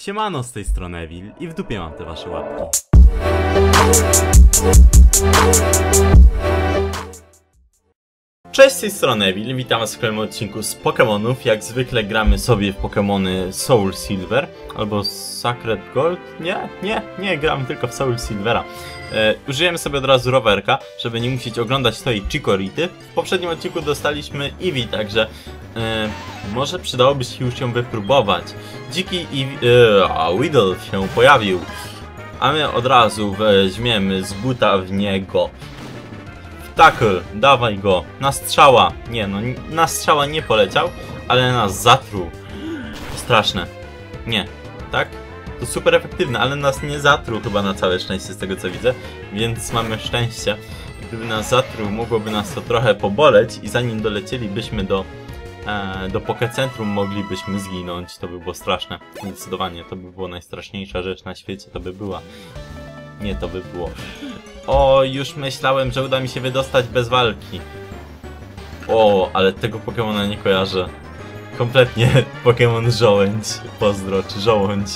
Siemano z tej strony Evil i w dupie mam te wasze łapki. Cześć z tej strony Evil, witam was w kolejnym odcinku z Pokémonów. Jak zwykle gramy sobie w Pokémony Soul Silver albo Sacred Gold. Nie, nie, nie, gramy tylko w Soul Silvera. E, użyjemy sobie od razu rowerka, żeby nie musieć oglądać tej Chikority. W poprzednim odcinku dostaliśmy Eevee, także e, może przydałoby się już ją wypróbować. Dziki Eevee, e, a Weedle się pojawił. A my od razu weźmiemy z buta w niego. Tackle, dawaj go. Na strzała. Nie no, na strzała nie poleciał, ale nas zatruł. Straszne. Nie, tak? To super efektywne, ale nas nie zatruł chyba na całe szczęście z tego co widzę, więc mamy szczęście. Gdyby nas zatruł, mogłoby nas to trochę poboleć i zanim dolecielibyśmy do, e, do Pokecentrum moglibyśmy zginąć. To by było straszne. Zdecydowanie, to by była najstraszniejsza rzecz na świecie, to by była. Nie, to by było. O, już myślałem, że uda mi się wydostać bez walki. O, ale tego Pokemona nie kojarzę. Kompletnie Pokémon Żołędź. Pozdro, czy Żołądź.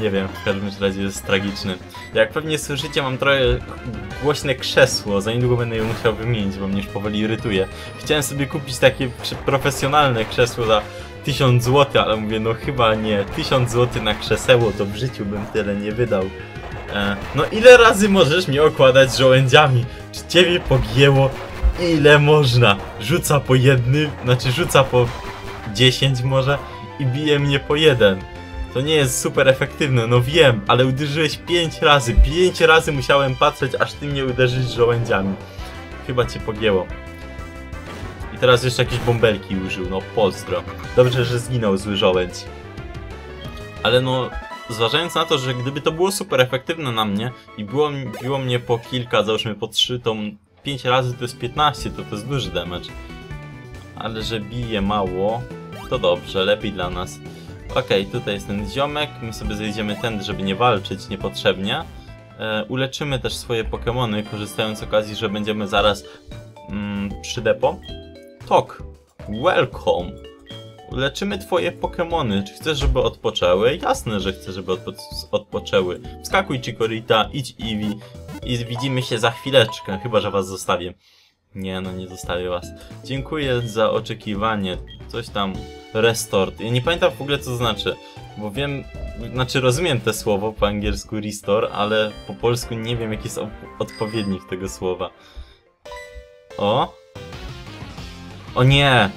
Nie wiem, w każdym razie jest tragiczny. Jak pewnie słyszycie, mam trochę głośne krzesło. Za niedługo będę je musiał wymienić, bo mnie już powoli irytuje. Chciałem sobie kupić takie profesjonalne krzesło za 1000 zł, ale mówię, no chyba nie. 1000 zł na krzeseło to w życiu bym tyle nie wydał. E, no ile razy możesz mnie okładać żołędziami? Czy ciebie pogięło? Ile można? Rzuca po jednym, znaczy rzuca po 10 może i bije mnie po jeden. To nie jest super efektywne, no wiem, ale uderzyłeś 5 razy. 5 razy musiałem patrzeć, aż ty mnie uderzysz żołędziami. Chyba cię pogięło. I teraz jeszcze jakieś bąbelki użył, no pozdro. Dobrze, że zginął zły żołędź. Ale no, zważając na to, że gdyby to było super efektywne na mnie i było, biło mnie po kilka, załóżmy po 3, to 5 razy to jest 15, to to jest duży damage. Ale że bije mało, to dobrze, lepiej dla nas. Okej, okay, tutaj jest ten ziomek, my sobie zejdziemy tędy, żeby nie walczyć niepotrzebnie. E, uleczymy też swoje Pokémony, korzystając z okazji, że będziemy zaraz mm, przy depo. Tok, welcome! Leczymy twoje Pokémony. Czy chcesz, żeby odpoczęły? Jasne, że chcę, żeby odpo odpoczęły. Wskakuj Chikorita, idź Eevee i widzimy się za chwileczkę, chyba, że was zostawię. Nie, no nie zostawię was. Dziękuję za oczekiwanie. Coś tam... Restort. Ja nie pamiętam w ogóle co to znaczy, bo wiem... Znaczy rozumiem te słowo po angielsku restore, ale po polsku nie wiem jaki jest odpowiednik tego słowa. O? O nie!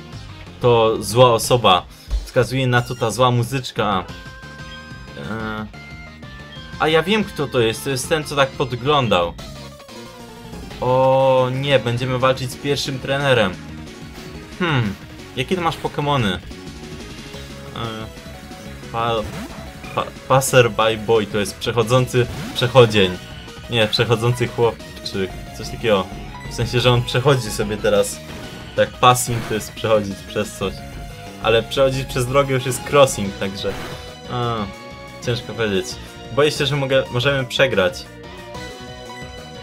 To zła osoba. Wskazuje na to ta zła muzyczka. Eee... A ja wiem kto to jest, to jest ten co tak podglądał. O nie, będziemy walczyć z pierwszym trenerem. Hmm, jakie masz Pokémony? Eee... Pa... Pa... Passerby Boy to jest przechodzący przechodzień. Nie, przechodzący chłopczyk, coś takiego. W sensie, że on przechodzi sobie teraz tak passing to jest przechodzić przez coś. Ale przechodzić przez drogę już jest crossing, także... A, ciężko powiedzieć. Boję się, że mogę, możemy przegrać.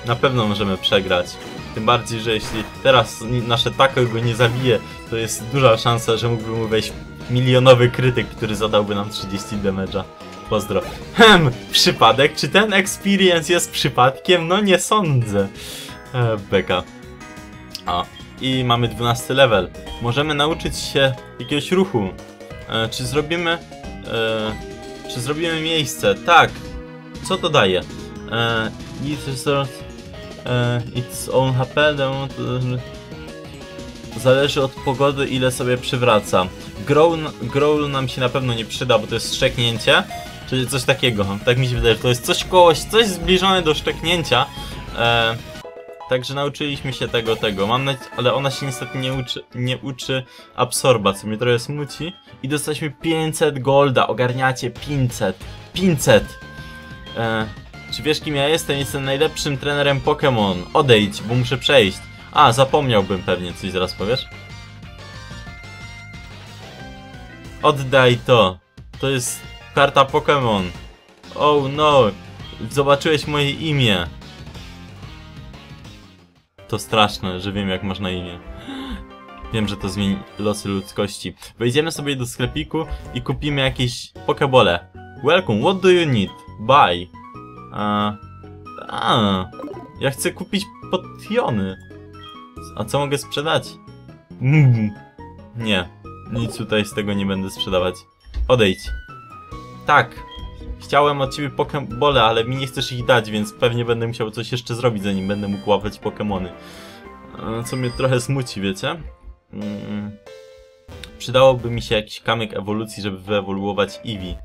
Na pewno możemy przegrać. Tym bardziej, że jeśli teraz nasze tako go nie zabije, to jest duża szansa, że mógłby mu wejść milionowy krytyk, który zadałby nam 30 damage'a. Pozdro. Hem, przypadek? Czy ten experience jest przypadkiem? No nie sądzę. E, beka. A, i mamy 12 level. Możemy nauczyć się jakiegoś ruchu. E, czy zrobimy... E, czy zrobimy miejsce? Tak. Co to daje? E, e, it's own HP. Zależy od pogody, ile sobie przywraca. Growl, growl nam się na pewno nie przyda, bo to jest szczeknięcie. Czyli coś takiego. Tak mi się wydaje, że to jest coś kogoś, coś zbliżone do szczeknięcia. E, Także nauczyliśmy się tego, tego. Mam nadzieję, ale ona się niestety nie uczy, nie uczy absorba, co mnie trochę smuci. I dostaliśmy 500 golda, ogarniacie 500. 500! E, czy wiesz kim ja jestem? Jestem najlepszym trenerem Pokémon. Odejdź, bo muszę przejść. A, zapomniałbym pewnie, coś zaraz powiesz? Oddaj to. To jest karta Pokémon. Oh no, zobaczyłeś moje imię. To straszne, że wiem jak masz na imię. Wiem, że to zmieni losy ludzkości. Wejdziemy sobie do sklepiku i kupimy jakieś pokebole. Welcome, what do you need? Buy. A, a, ja chcę kupić potiony. A co mogę sprzedać? Mm, nie, nic tutaj z tego nie będę sprzedawać. Odejdź. Tak, chciałem od ciebie pokebole, ale mi nie chcesz ich dać, więc pewnie będę musiał coś jeszcze zrobić, zanim będę mógł łapać pokemony. Co mnie trochę smuci, wiecie? Mm. Przydałoby mi się jakiś kamyk ewolucji, żeby wyewoluować Eevee.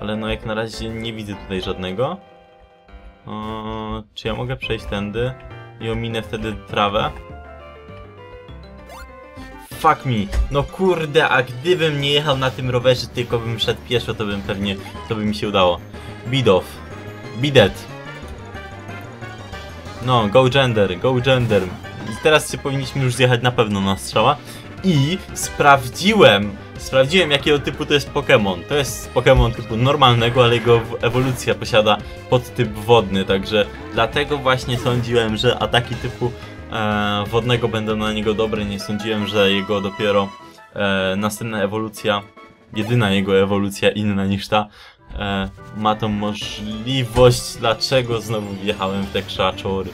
Ale no jak na razie nie widzę tutaj żadnego. Czy ja mogę przejść tędy i ominę wtedy trawę? Fuck me. No kurde, a gdybym nie jechał na tym rowerze, tylko bym szedł pieszo, to bym pewnie, to by mi się udało. Bidoff. Bidet. No, go gender, go gender. I teraz się powinniśmy już zjechać na pewno na strzała. I sprawdziłem, sprawdziłem jakiego typu to jest Pokémon. To jest Pokémon typu normalnego, ale jego ewolucja posiada podtyp wodny, także dlatego właśnie sądziłem, że ataki typu wodnego będą na niego dobre. Nie sądziłem, że jego dopiero e, następna ewolucja, jedyna jego ewolucja inna niż ta, e, ma tą możliwość. Dlaczego znowu wjechałem w te krzaczory?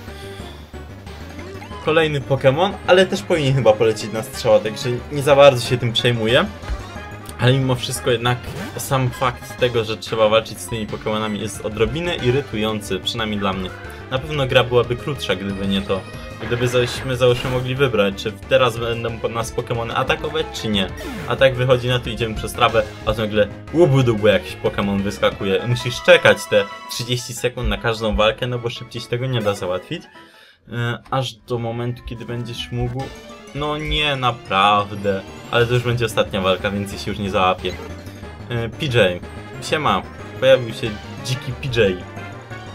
Kolejny Pokémon, ale też powinien chyba polecieć na strzała, także nie za bardzo się tym przejmuję. Ale mimo wszystko jednak sam fakt tego, że trzeba walczyć z tymi Pokémonami jest odrobinę irytujący, przynajmniej dla mnie. Na pewno gra byłaby krótsza, gdyby nie to. Gdybyśmy załóżmy mogli wybrać, czy teraz będą nas Pokémony atakować, czy nie. A tak wychodzi na to, idziemy przez trawę, a nagle łubu jakiś Pokémon wyskakuje. Musisz czekać te 30 sekund na każdą walkę, no bo szybciej się tego nie da załatwić. E, aż do momentu, kiedy będziesz mógł. No nie, naprawdę. Ale to już będzie ostatnia walka, więc się już nie załapię. E, PJ. Siema. Pojawił się dziki PJ,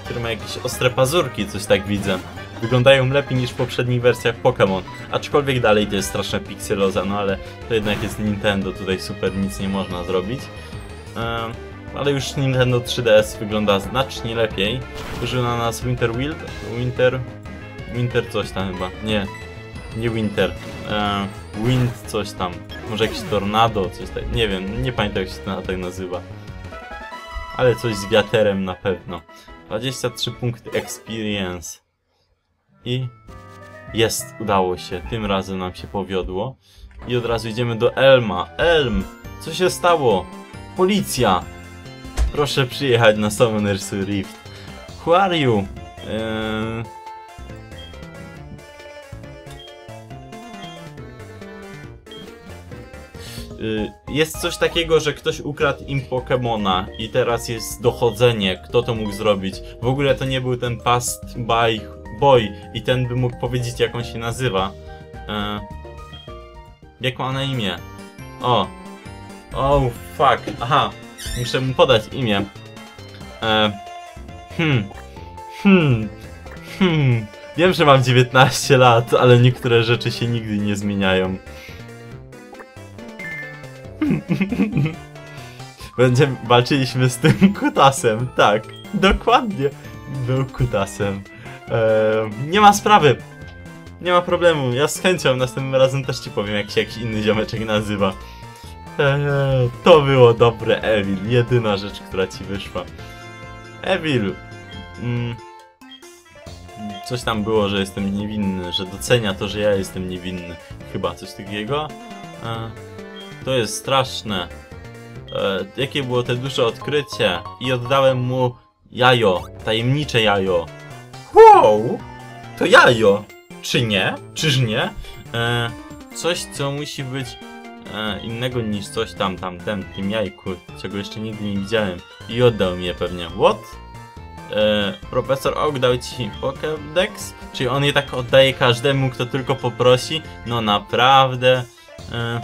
który ma jakieś ostre pazurki, coś tak widzę. Wyglądają lepiej niż w poprzednich wersjach Pokémon. Aczkolwiek dalej to jest straszna pikseloza, no ale to jednak jest Nintendo, tutaj super nic nie można zrobić. E, ale już Nintendo 3DS wygląda znacznie lepiej. Użył na nas Winter Wild, Winter Winter coś tam chyba. Nie. Nie Winter. E, wind coś tam. Może jakiś tornado, coś tak. Nie wiem, nie pamiętam jak się ten atak nazywa. Ale coś z wiaterem na pewno. 23 punkty experience. I jest, udało się. Tym razem nam się powiodło. I od razu idziemy do Elma. Elm! Co się stało? Policja! Proszę przyjechać na Summoner's Rift. Who are you? Eee... Y, jest coś takiego, że ktoś ukradł im Pokemona i teraz jest dochodzenie, kto to mógł zrobić. W ogóle to nie był ten Past by Boy i ten by mógł powiedzieć jak on się nazywa. E, jak ma na imię? O. Oh, fuck. Aha. Muszę mu podać imię. E, hmm. Hmm. Hmm. Wiem, że mam 19 lat, ale niektóre rzeczy się nigdy nie zmieniają. Będziemy walczyliśmy z tym kutasem, tak, dokładnie. Był kutasem. Eee, nie ma sprawy. Nie ma problemu, ja z chęcią następnym razem też ci powiem, jak się jakiś inny ziomeczek nazywa. Eee, to było dobre, Evil. Jedyna rzecz, która ci wyszła. Evil. Mm, coś tam było, że jestem niewinny, że docenia to, że ja jestem niewinny. Chyba coś takiego. Eee, to jest straszne. E, jakie było te duże odkrycie? I oddałem mu jajo, tajemnicze jajo. Wow! To jajo! Czy nie? Czyż nie? E, coś, co musi być e, innego niż coś tam, tam, tem, tym jajku, czego jeszcze nigdy nie widziałem. I oddał mi je pewnie. What? E, profesor Oak dał ci Pokédex? Czyli on je tak oddaje każdemu, kto tylko poprosi? No naprawdę. E,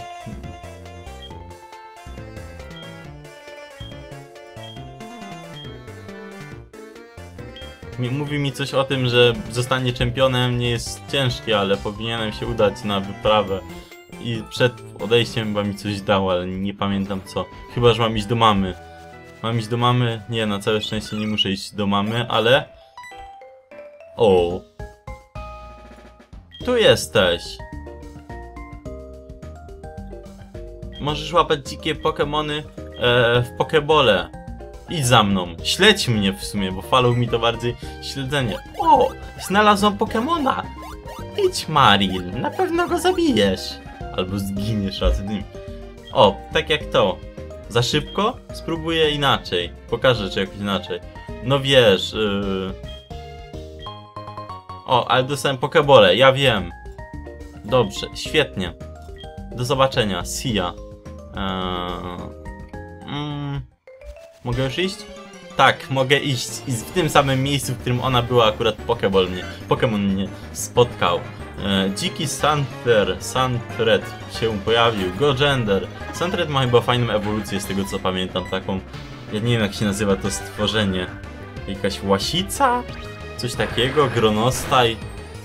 Mówi mi coś o tym, że zostanie czempionem nie jest ciężkie, ale powinienem się udać na wyprawę. I przed odejściem chyba mi coś dał, ale nie pamiętam co. Chyba, że mam iść do mamy. Mam iść do mamy? Nie, na całe szczęście nie muszę iść do mamy, ale... O. Tu jesteś. Możesz łapać dzikie Pokemony e, w Pokebole. Idź za mną. Śledź mnie w sumie, bo follow mi to bardziej śledzenie. O! Znalazłam Pokemona! Idź, Maril. Na pewno go zabijesz. Albo zginiesz razem z nim. O, tak jak to. Za szybko? Spróbuję inaczej. Pokażę ci jakoś inaczej. No wiesz, yy... O, ale dostałem pokebole, ja wiem. Dobrze, świetnie. Do zobaczenia, see ya. Eee... Mm... Mogę już iść? Tak, mogę iść i w tym samym miejscu, w którym ona była akurat Pokeball mnie, mnie spotkał. E, dziki Sandler, Sandred się pojawił, Gogender. Sandred ma chyba fajną ewolucję z tego co pamiętam, taką, ja nie wiem jak się nazywa to stworzenie. Jakaś łasica? Coś takiego, gronostaj.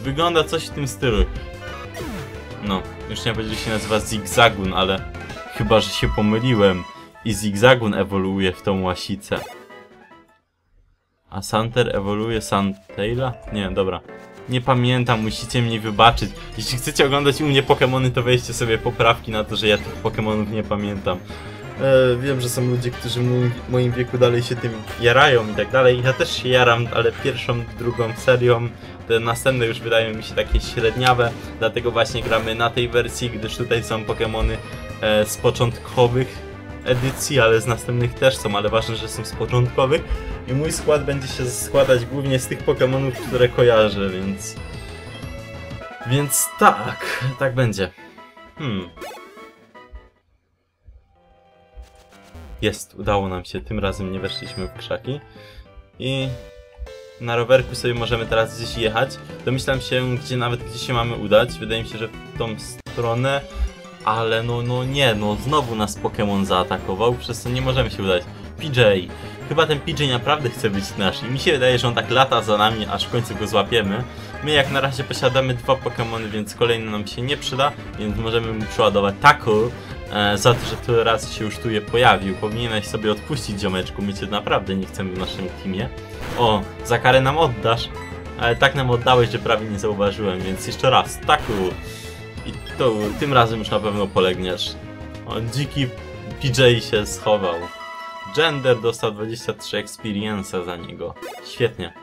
Wygląda coś w tym stylu. No, już nie powiedzieć, że się nazywa Zigzagun, ale chyba, że się pomyliłem i Zigzagun ewoluuje w tą łasicę. A Santer ewoluuje Sandtaila? Nie, dobra. Nie pamiętam, musicie mnie wybaczyć. Jeśli chcecie oglądać u mnie Pokémony, to weźcie sobie poprawki na to, że ja tych Pokémonów nie pamiętam. E, wiem, że są ludzie, którzy w moim wieku dalej się tym jarają i tak dalej. Ja też się jaram, ale pierwszą, drugą serią, te następne już wydają mi się takie średniawe, dlatego właśnie gramy na tej wersji, gdyż tutaj są Pokémony e, z początkowych edycji, ale z następnych też są, ale ważne, że są z początkowych. I mój skład będzie się składać głównie z tych Pokémonów, które kojarzę, więc... Więc tak, tak będzie. Hmm. Jest, udało nam się, tym razem nie weszliśmy w krzaki. I na rowerku sobie możemy teraz gdzieś jechać. Domyślam się, gdzie nawet gdzie się mamy udać. Wydaje mi się, że w tą stronę ale no, no nie, no znowu nas Pokémon zaatakował, przez co nie możemy się udać. PJ, chyba ten PJ naprawdę chce być nasz i mi się wydaje, że on tak lata za nami, aż w końcu go złapiemy. My jak na razie posiadamy dwa Pokémony, więc kolejny nam się nie przyda, więc możemy mu przeładować Tackle e, za to, że tyle razy się już tu je pojawił. Powinieneś sobie odpuścić ziomeczku, my cię naprawdę nie chcemy w naszym teamie. O, za karę nam oddasz, ale tak nam oddałeś, że prawie nie zauważyłem, więc jeszcze raz, Tackle. To tym razem już na pewno polegniesz. On dziki PJ się schował. Gender dostał 23 experience za niego. Świetnie.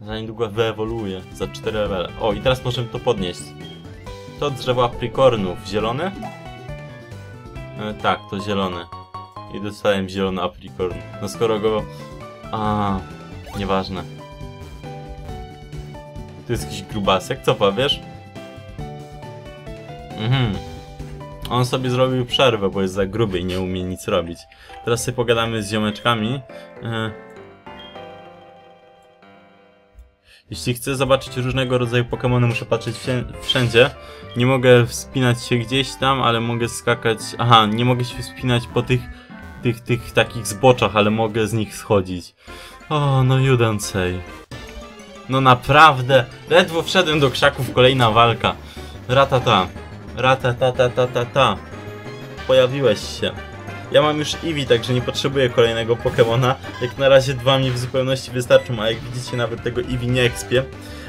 Za niedługo wyewoluuje. Za 4 levele. O, i teraz możemy to podnieść. To drzewo aprikornów. Zielony? E, tak, to zielony. I dostałem zielony aprikorn. No skoro go... A, nieważne. To jest jakiś grubasek, co powiesz? Mhm. On sobie zrobił przerwę, bo jest za gruby i nie umie nic robić. Teraz sobie pogadamy z ziomeczkami. E, Jeśli chcę zobaczyć różnego rodzaju Pokémony, muszę patrzeć wszędzie. Nie mogę wspinać się gdzieś tam, ale mogę skakać... Aha, nie mogę się wspinać po tych, tych, tych takich zboczach, ale mogę z nich schodzić. O, no Judencej. No naprawdę, ledwo wszedłem do krzaków, kolejna walka. Ratata. Rata ta ta ta ta ta. Pojawiłeś się. Ja mam już Eevee, także nie potrzebuję kolejnego Pokémona. Jak na razie dwa mi w zupełności wystarczą, a jak widzicie nawet tego Eevee nie ekspię.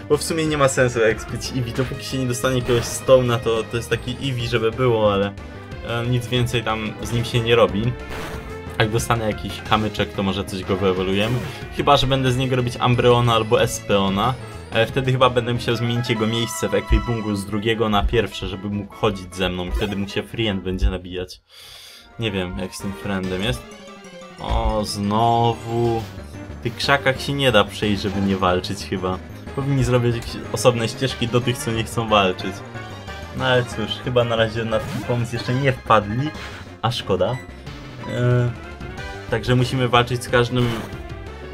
Bo w sumie nie ma sensu ekspić Eevee, dopóki się nie dostanie jakiegoś Stone'a, to, to jest taki Eevee, żeby było, ale e, nic więcej tam z nim się nie robi. Jak dostanę jakiś kamyczek, to może coś go wyewoluujemy. Chyba, że będę z niego robić Ambreona albo Espeona. Ale wtedy chyba będę musiał zmienić jego miejsce w ekwipunku z drugiego na pierwsze, żeby mógł chodzić ze mną. Wtedy mu się friend będzie nabijać. Nie wiem, jak z tym friendem jest. O, znowu. W tych krzakach się nie da przejść, żeby nie walczyć chyba. Powinni zrobić jakieś osobne ścieżki do tych, co nie chcą walczyć. No ale cóż, chyba na razie na ten pomysł jeszcze nie wpadli, a szkoda. Yy, także musimy walczyć z każdym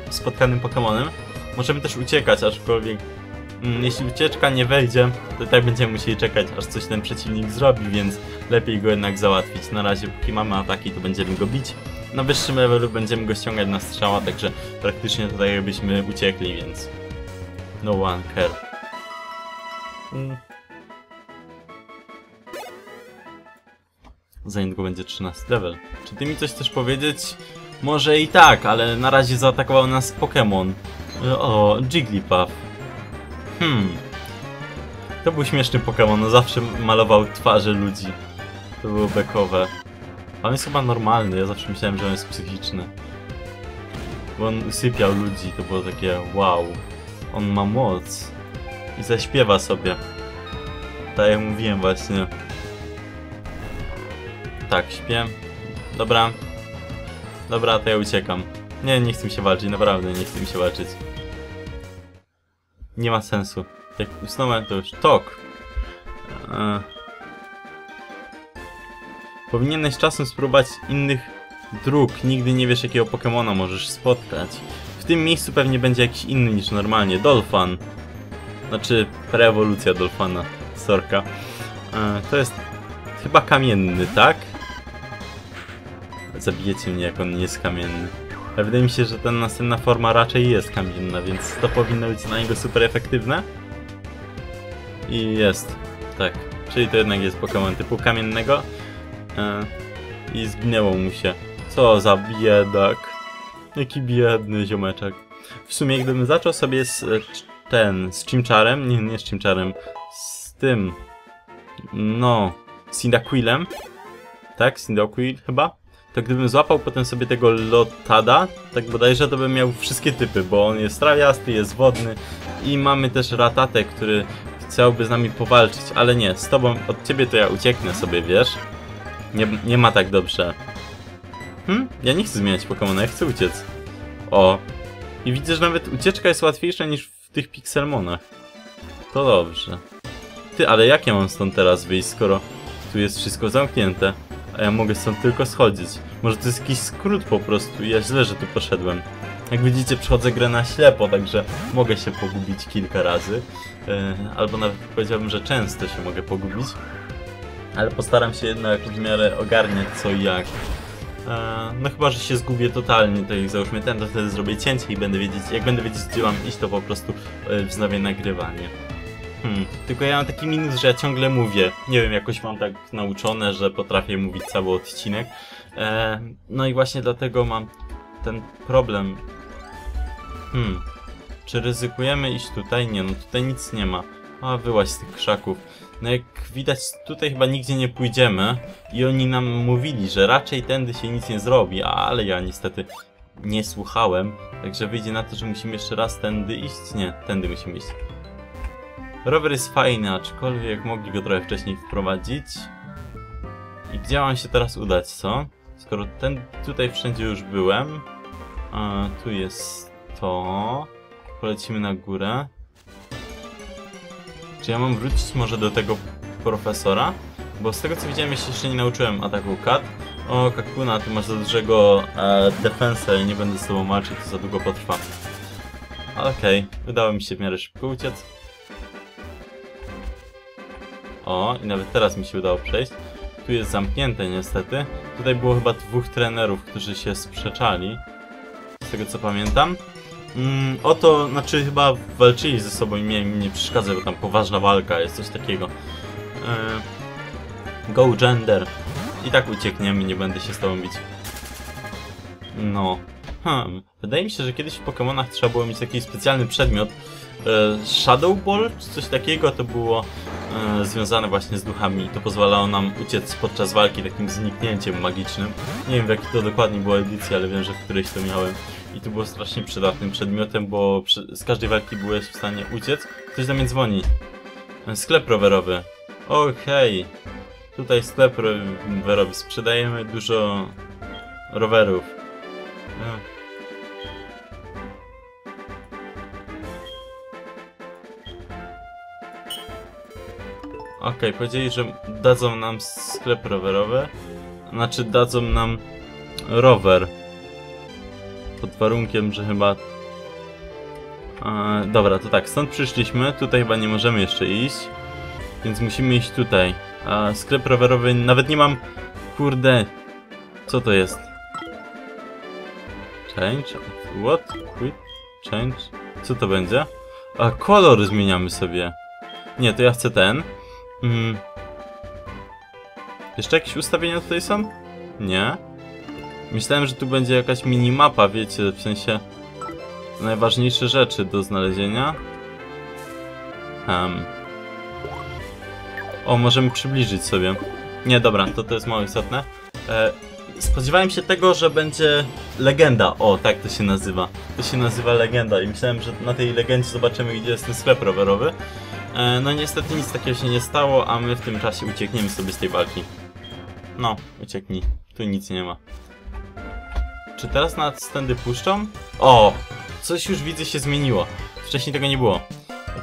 spotkanym Pokémonem. Możemy też uciekać, aczkolwiek mm, jeśli ucieczka nie wejdzie, to tak będziemy musieli czekać, aż coś ten przeciwnik zrobi, więc lepiej go jednak załatwić. Na razie, póki mamy ataki, to będziemy go bić. Na wyższym levelu będziemy go ściągać na strzała, także praktycznie tutaj jakbyśmy uciekli, więc no one care. Mm. Za niedługo będzie 13 level. Czy ty mi coś chcesz powiedzieć? Może i tak, ale na razie zaatakował nas Pokémon. O, Jigglypuff. Hmm. To był śmieszny Pokémon, zawsze malował twarze ludzi. To było bekowe. On jest chyba normalny, ja zawsze myślałem, że on jest psychiczny. bo on usypiał ludzi, to było takie wow, on ma moc i zaśpiewa sobie. Tak jak mówiłem właśnie. Tak, śpię. Dobra. Dobra, to ja uciekam. Nie, nie chcę mi się walczyć, naprawdę nie chcę mi się walczyć. Nie ma sensu. Jak usnąłem, to już tok. Eee. Powinieneś czasem spróbować innych dróg. Nigdy nie wiesz, jakiego Pokemona możesz spotkać. W tym miejscu pewnie będzie jakiś inny niż normalnie. Dolphin. Znaczy, preewolucja Dolfana. Sorka. Eee, to jest chyba kamienny, tak? Zabijecie mnie, jak on nie jest kamienny. Ale wydaje mi się, że ta następna forma raczej jest kamienna, więc to powinno być na niego super efektywne. I jest. Tak. Czyli to jednak jest Pokémon typu kamiennego. E, I zginęło mu się. Co za biedak. Jaki biedny ziomeczek. W sumie gdybym zaczął sobie z e, ten, z Chimcharem, nie, nie z Chimcharem, z tym, no, z Cyndaquilem, tak, Cyndaquil chyba, to gdybym złapał potem sobie tego Lotada, tak bodajże to bym miał wszystkie typy, bo on jest trawiasty, jest wodny i mamy też Ratatę, który chciałby z nami powalczyć, ale nie, z tobą, od ciebie to ja ucieknę sobie, wiesz? Nie, nie ma tak dobrze. Hm? Ja nie chcę zmieniać Pokemona, ja chcę uciec. O. I widzę, że nawet ucieczka jest łatwiejsza niż w tych Pixelmonach. To dobrze. Ty, ale jak ja mam stąd teraz wyjść, skoro tu jest wszystko zamknięte? A ja mogę stąd tylko schodzić. Może to jest jakiś skrót po prostu ja źle, że tu poszedłem. Jak widzicie, przechodzę grę na ślepo, także mogę się pogubić kilka razy. Yy, albo nawet powiedziałbym, że często się mogę pogubić. Ale postaram się jednak w miarę ogarniać co i jak. E, no chyba, że się zgubię totalnie, to jak załóżmy ten, to wtedy zrobię cięcie i będę wiedzieć, jak będę wiedzieć gdzie mam iść, to po prostu e, wznowię nagrywanie. Hmm, tylko ja mam taki minus, że ja ciągle mówię. Nie wiem, jakoś mam tak nauczone, że potrafię mówić cały odcinek. E, no i właśnie dlatego mam ten problem. Hmm, czy ryzykujemy iść tutaj? Nie, no tutaj nic nie ma. A, wyłaź z tych krzaków. No jak widać, tutaj chyba nigdzie nie pójdziemy i oni nam mówili, że raczej tędy się nic nie zrobi, ale ja niestety nie słuchałem, także wyjdzie na to, że musimy jeszcze raz tędy iść. Nie, tędy musimy iść. Rower jest fajny, aczkolwiek mogli go trochę wcześniej wprowadzić. I gdzie mam się teraz udać, co? Skoro ten tutaj wszędzie już byłem. A, tu jest to. Polecimy na górę. Czy ja mam wrócić może do tego profesora? Bo z tego co widziałem, ja się jeszcze nie nauczyłem ataku kat. O, Kakuna, ty masz za dużego e, defensa, nie będę z tobą walczyć, to za długo potrwa. Okej, okay. udało mi się w miarę szybko uciec. O, i nawet teraz mi się udało przejść. Tu jest zamknięte niestety. Tutaj było chyba dwóch trenerów, którzy się sprzeczali. Z tego co pamiętam. Mm, oto, znaczy chyba walczyli ze sobą i mnie nie przeszkadza, bo tam poważna walka jest, coś takiego. Yy, go gender. I tak uciekniemy, nie będę się z tobą bić. No. Hmm. Wydaje mi się, że kiedyś w Pokémonach trzeba było mieć jakiś specjalny przedmiot. Yy, Shadow Ball, czy coś takiego, to było yy, związane właśnie z duchami i to pozwalało nam uciec podczas walki takim zniknięciem magicznym. Nie wiem w jakiej to dokładnie była edycja, ale wiem, że w którejś to miałem i to było strasznie przydatnym przedmiotem, bo z każdej walki byłeś w stanie uciec. Ktoś do mnie dzwoni. Sklep rowerowy. O, hej. Tutaj sklep rowerowy. Sprzedajemy dużo rowerów. Okej, okay, powiedzieli, że dadzą nam sklep rowerowy. Znaczy, dadzą nam rower. Pod warunkiem, że chyba... Dobra, to tak, stąd przyszliśmy, tutaj chyba nie możemy jeszcze iść. Więc musimy iść tutaj. A sklep rowerowy, nawet nie mam... Kurde... Co to jest? Change? What? Quit? Change? Co to będzie? A, kolor zmieniamy sobie. Nie, to ja chcę ten. Mm. Jeszcze jakieś ustawienia tutaj są? Nie. Myślałem, że tu będzie jakaś minimapa, wiecie, w sensie najważniejsze rzeczy do znalezienia. Um. O, możemy przybliżyć sobie. Nie, dobra, to to jest mało istotne. E, spodziewałem się tego, że będzie legenda. O, tak to się nazywa. To się nazywa legenda i myślałem, że na tej legendzie zobaczymy, gdzie jest ten sklep rowerowy. E, no niestety nic takiego się nie stało, a my w tym czasie uciekniemy sobie z tej walki. No, ucieknij. Tu nic nie ma. Czy teraz na stędy puszczą? O! Coś już widzę się zmieniło. Wcześniej tego nie było.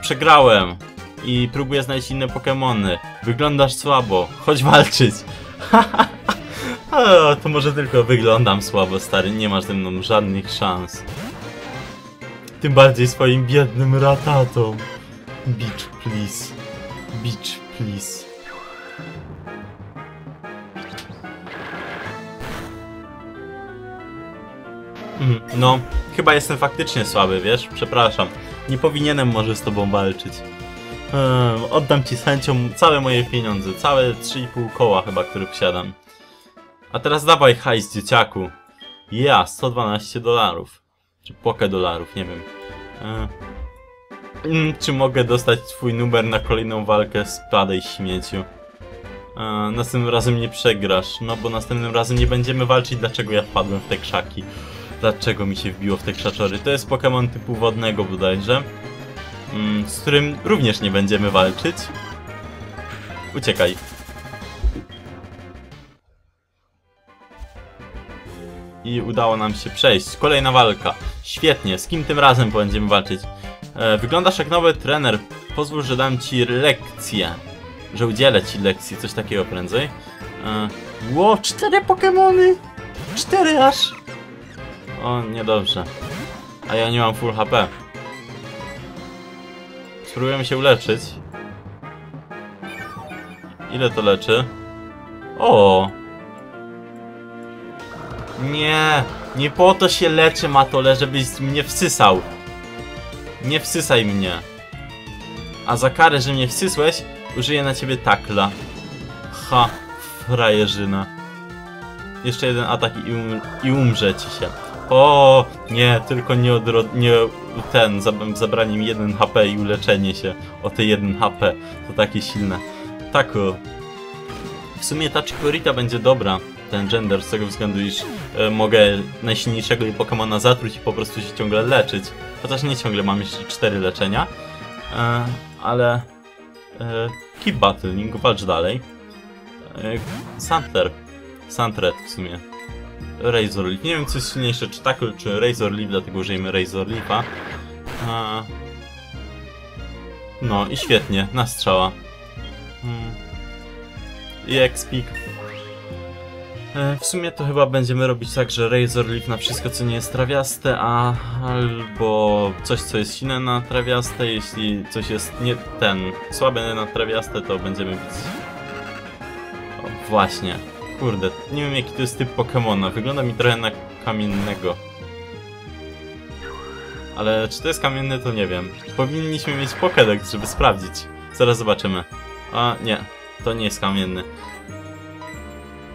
Przegrałem. I próbuję znaleźć inne Pokémony. Wyglądasz słabo. Chodź walczyć. o, to może tylko wyglądam słabo, stary. Nie masz ze mną żadnych szans. Tym bardziej swoim biednym ratatą. Beach, please. Beach, please. Mhm, No, chyba jestem faktycznie słaby, wiesz? Przepraszam. Nie powinienem może z tobą walczyć. Ehm, oddam ci z chęcią całe moje pieniądze, całe 3,5 koła chyba, które posiadam. A teraz dawaj hajs, dzieciaku. Ja, 112 dolarów. Czy pokę dolarów, nie wiem. Ehm, mm, czy mogę dostać twój numer na kolejną walkę z Pladej śmieciu? Ehm, następnym razem nie przegrasz, no bo następnym razem nie będziemy walczyć, dlaczego ja wpadłem w te krzaki. Dlaczego mi się wbiło w te krzaczory? To jest Pokémon typu wodnego bodajże. Mm, z którym również nie będziemy walczyć. Uciekaj. I udało nam się przejść. Kolejna walka. Świetnie. Z kim tym razem będziemy walczyć? E, wyglądasz jak nowy trener. Pozwól, że dam ci lekcję. Że udzielę ci lekcji. Coś takiego prędzej. E, ło, cztery Pokémony! Cztery aż! O, niedobrze. A ja nie mam full HP. Spróbujemy się uleczyć. Ile to leczy? O! Nie! Nie po to się leczy, Matole, żebyś mnie wsysał. Nie wsysaj mnie. A za karę, że mnie wsysłeś, użyję na ciebie takla. Ha, frajerzyna. Jeszcze jeden atak i, um i umrze ci się. O, nie, tylko nie, odro- nie ten, zab- zabranie mi 1 HP i uleczenie się o te 1 HP. To takie silne. Tak, o. w sumie ta Chikorita będzie dobra, ten gender, z tego względu, iż e, mogę najsilniejszego Pokemona zatruć i po prostu się ciągle leczyć. Chociaż nie ciągle mam jeszcze 4 leczenia. E, ale... E, keep battling, walcz dalej. E, Santler. W sumie. Razor Leaf. Nie wiem co jest silniejsze, czy Tackle, czy Razor Leaf, dlatego użyjemy Razor Leafa. No i świetnie, na strzała. Hmm. I Expik. E, W sumie to chyba będziemy robić tak, że Razor Leaf na wszystko co nie jest trawiaste, a albo coś co jest silne na trawiaste, jeśli coś jest nie ten słabe na trawiaste, to będziemy bić. O, właśnie. Kurde, nie wiem jaki to jest typ Pokemona. Wygląda mi trochę na kamiennego. Ale czy to jest kamienny, to nie wiem. Powinniśmy mieć Pokédex, żeby sprawdzić. Zaraz zobaczymy. A, nie. To nie jest kamienny.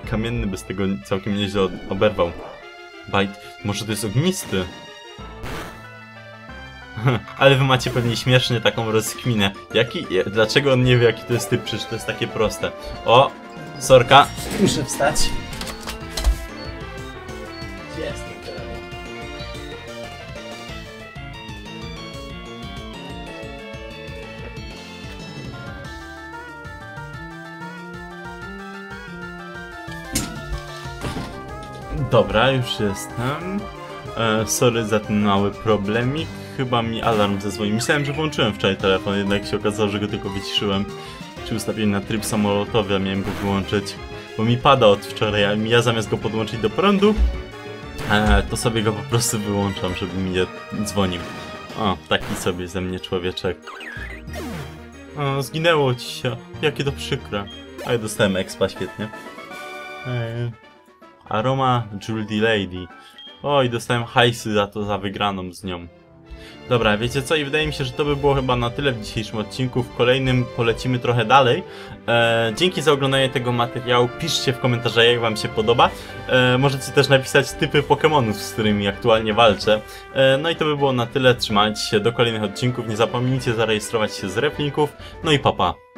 Kamienny bez tego całkiem nieźle oberwał. Bite. Może to jest ognisty? Ale wy macie pewnie śmiesznie taką rozkminę. Jaki, dlaczego on nie wie jaki to jest typ? Przecież to jest takie proste. O, sorka. Muszę wstać. Dobra, już jestem. E, sorry za ten mały problemik. Chyba mi alarm zadzwonił. Myślałem, że włączyłem wczoraj telefon, jednak się okazało, że go tylko wyciszyłem. Przy ustawieniu na tryb samolotowy, a miałem go wyłączyć. Bo mi pada od wczoraj, a ja zamiast go podłączyć do prądu, e, to sobie go po prostu wyłączam, żeby mi nie dzwonił. O, taki sobie ze mnie człowieczek. O, zginęło ci się. Jakie to przykre. A ja dostałem expa, świetnie. Eee. Aroma Judy Lady. Oj, dostałem hajsy za to, za wygraną z nią. Dobra, wiecie co? I wydaje mi się, że to by było chyba na tyle w dzisiejszym odcinku. W kolejnym polecimy trochę dalej. E, dzięki za oglądanie tego materiału. Piszcie w komentarzach, jak wam się podoba. E, możecie też napisać typy Pokémonów, z którymi aktualnie walczę. E, no i to by było na tyle. Trzymajcie się do kolejnych odcinków. Nie zapomnijcie zarejestrować się z replinków. No i papa. Pa.